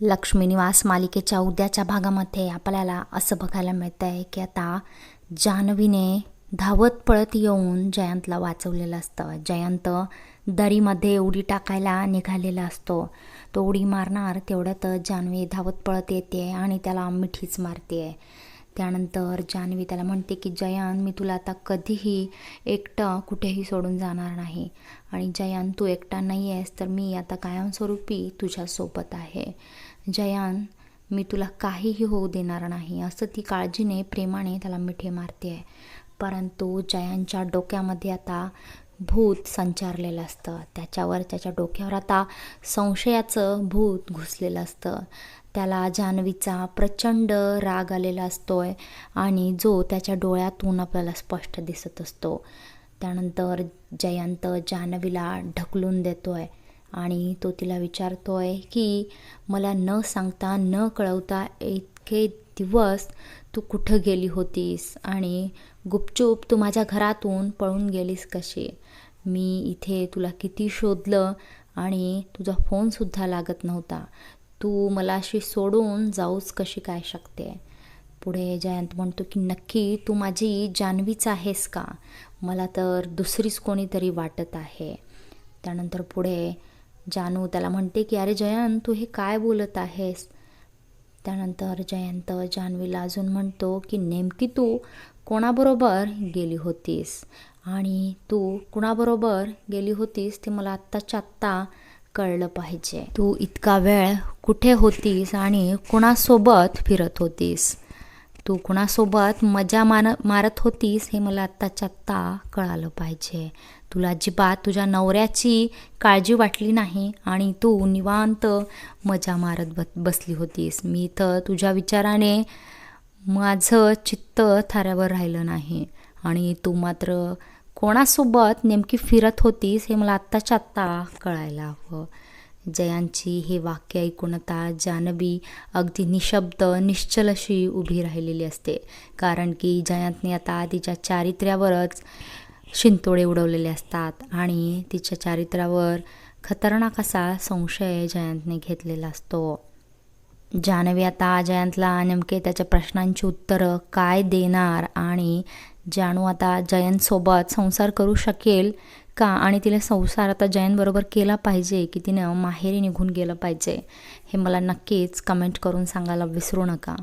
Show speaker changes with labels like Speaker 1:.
Speaker 1: लक्ष्मी निवास मालिकेच्या उद्याच्या भागामध्ये आपल्याला असं बघायला मिळतं आहे की आता जान्हवीने धावत पळत येऊन जयंतला वाचवलेलं असतं. जयंत दरीमध्ये उडी टाकायला निघालेला असतो. तो उडी मारणार तेवढ्यात जान्हवी धावत पळत येते आणि त्याला मिठीच मारते त्यानंतर जान्हवी त्याला म्हणते की जयंत मी तुला आता कधीही एकटं कुठेही सोडून जाणार नाही. आणि जयंत तू एकटा नाही आहेस तर मी आता कायमस्वरूपी तुझ्यासोबत आहे. जयान मी तुला काहीही होऊ देणार नाही असं ती काळजीने प्रेमाने त्याला मिठी मारते आहे परंतु जयांच्या डोक्यामध्ये आता भूत संचारलेलं असतं. त्याच्यावर त्याच्या डोक्यावर आता संशयाचं भूत घुसलेलं असतं. त्याला जान्हवीचा प्रचंड राग आलेला असतोय आणि जो त्याच्या डोळ्यातून आपल्याला स्पष्ट दिसत असतो. त्यानंतर जयंत जान्हवीला ढकलून देतोय. आणि तो तिला विचारतो आहे की मला न सांगता न कळवता इतके दिवस तू कुठं गेली होतीस? आणि गुपचूप तू माझ्या घरातून पळून गेलीस कशी? मी इथे तुला किती शोधलं आणि तुझा फोनसुद्धा लागत नव्हता. तू मला अशी सोडून जाऊच कशी काय शकते? पुढे जयंत म्हणतो की नक्की तू माझी जान्हवीच आहेस का? मला तर दुसरीच कोणीतरी वाटत आहे. त्यानंतर पुढे जानू त्याला म्हणते की अरे जयंत तू हे काय बोलत आहेस? त्यानंतर जयंत जान्हवीला अजून म्हणतो की नेमकी तू कोणाबरोबर गेली होतीस? आणि तू कुणाबरोबर गेली होतीस ते मला आत्ताच्या आत्ता कळलं पाहिजे. तू इतका वेळ कुठे होतीस आणि कुणासोबत फिरत होतीस? तू कुणासोबत मजा मान मारत होतीस हे मला आत्ताच्या आत्ता कळालं पाहिजे. तुला अजिबात तुझ्या नवऱ्याची काळजी वाटली नाही आणि तू निवांत मजा मारत ब बसली होतीस. मी तर तुझ्या विचाराने माझं चित्त थाऱ्यावर राहिलं नाही आणि तू मात्र कोणासोबत नेमकी फिरत होतीस हे मला आत्ताच्या आत्ता कळायला हवं. जयांची हे वाक्य ऐकून आता जानवी अगदी निशब्द निश्चल अशी उभी राहिलेली असते. कारण की जयंतने आता तिच्या चारित्र्यावरच शिंतोडे उडवलेले असतात आणि तिच्या चारित्र्यावर खतरनाक असा संशय जयंतने घेतलेला असतो. जानवी आता जयंतला नेमके त्याच्या प्रश्नांची उत्तरं काय देणार आणि जानू आता जयंतसोबत संसार करू शकेल का? आणि तिला संसार आता जयंतबरोबर केला पाहिजे की तिनं माहेरी निघून गेलं पाहिजे? हे मला नक्कीच कमेंट करून सांगायला विसरू नका.